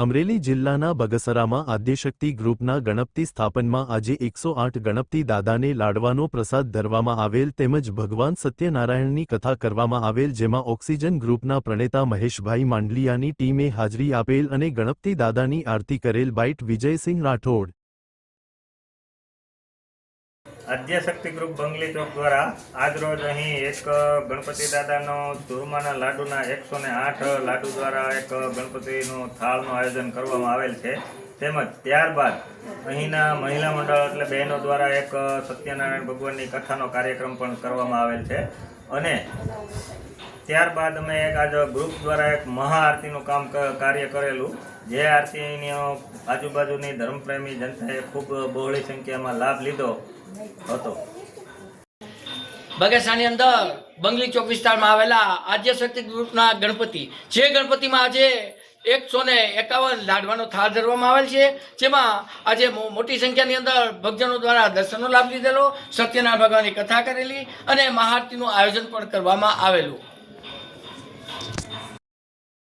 અમરેલી જિલ્લાના બગસરામાં આદ્યશક્તિ ગ્રુપના ગણપતિ સ્થાપનમાં આજે એકસો આઠ ગણપતિ દાદાને લાડવાનો પ્રસાદ ધરવામાં આવેલ તેમજ ભગવાન સત્યનારાયણની કથા કરવામાં આવેલ જેમાં ઓક્સિજન ગ્રુપના પ્રણેતા મહેશભાઈ માંડલિયાની ટીમે હાજરી આપેલ અને ગણપતિ દાદાની આરતી કરેલ બાઇટ વિજયસિંહ રાઠોડ આદ્યશક્તિ ગ્રુપ બંગલી ચોક દ્વારા આજરોજ અહીં એક ગણપતિ દાદાનો ચૂરમાના લાડુના એકસો ને આઠ લાડુ દ્વારા એક ગણપતિનું થાળનું આયોજન કરવામાં આવેલ છે. તેમજ ત્યારબાદ અહીંના મહિલા મંડળ એટલે બહેનો દ્વારા એક સત્યનારાયણ ભગવાનની કથાનો કાર્યક્રમ પણ કરવામાં આવેલ છે. અને ત્યારબાદ અમે એક આજે ગ્રુપ દ્વારા એક મહાઆરતીનું કામ કાર્ય કરેલું. જે આરતીની આજુબાજુની ધર્મપ્રેમી જનતાએ ખૂબ બહોળી સંખ્યામાં લાભ લીધો હતો. બગેસાની અંદર બંગલી ચોક વિસ્તારમાં આવેલા આદ્યશક્તિ ગ્રુપના ગણપતિ. જે ગણપતિમાં આજે એકસો ને એકાવન લાડવાનો થાળ ધરવામાં આવેલ છે. જેમાં આજે મોટી સંખ્યાની અંદર ભક્તજનો દ્વારા દર્શનનો લાભ લીધેલો, સત્યનારાયણ ભગવાનની કથા કરેલી અને મહાઆરતીનું આયોજન પણ કરવામાં આવેલું.